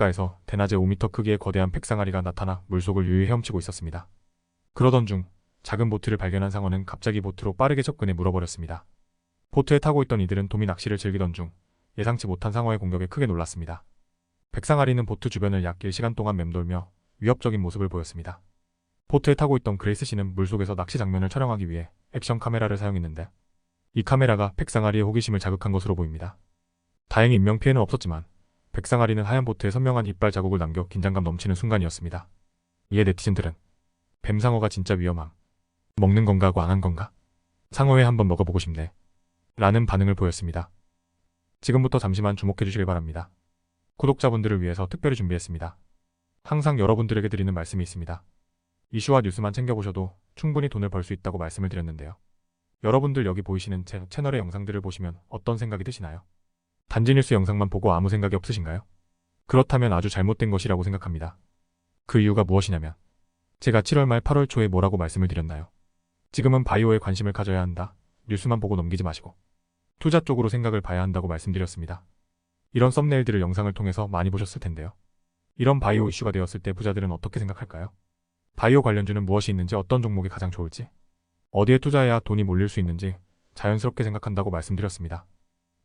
바닷가에서 대낮에 5m 크기의 거대한 백상아리가 나타나 물속을 유유히 헤엄치고 있었습니다. 그러던 중 작은 보트를 발견한 상어는 갑자기 보트로 빠르게 접근해 물어버렸습니다. 보트에 타고 있던 이들은 도미 낚시를 즐기던 중 예상치 못한 상어의 공격에 크게 놀랐습니다. 백상아리는 보트 주변을 약 1시간 동안 맴돌며 위협적인 모습을 보였습니다. 보트에 타고 있던 그레이스 씨는 물속에서 낚시 장면을 촬영하기 위해 액션 카메라를 사용했는데 이 카메라가 백상아리의 호기심을 자극한 것으로 보입니다. 다행히 인명피해는 없었지만 백상아리는 하얀 보트에 선명한 이빨 자국을 남겨 긴장감 넘치는 순간이었습니다. 이에 네티즌들은 뱀상어가 진짜 위험함. 먹는 건가 하고 안 한 건가? 상어회 한번 먹어보고 싶네. 라는 반응을 보였습니다. 지금부터 잠시만 주목해 주시길 바랍니다. 구독자분들을 위해서 특별히 준비했습니다. 항상 여러분들에게 드리는 말씀이 있습니다. 이슈와 뉴스만 챙겨보셔도 충분히 돈을 벌 수 있다고 말씀을 드렸는데요. 여러분들 여기 보이시는 제 채널의 영상들을 보시면 어떤 생각이 드시나요? 단지 뉴스 영상만 보고 아무 생각이 없으신가요? 그렇다면 아주 잘못된 것이라고 생각합니다. 그 이유가 무엇이냐면 제가 7월 말 8월 초에 뭐라고 말씀을 드렸나요? 지금은 바이오에 관심을 가져야 한다. 뉴스만 보고 넘기지 마시고 투자 쪽으로 생각을 봐야 한다고 말씀드렸습니다. 이런 썸네일들을 영상을 통해서 많이 보셨을 텐데요. 이런 바이오 이슈가 되었을 때 부자들은 어떻게 생각할까요? 바이오 관련주는 무엇이 있는지 어떤 종목이 가장 좋을지 어디에 투자해야 돈이 몰릴 수 있는지 자연스럽게 생각한다고 말씀드렸습니다.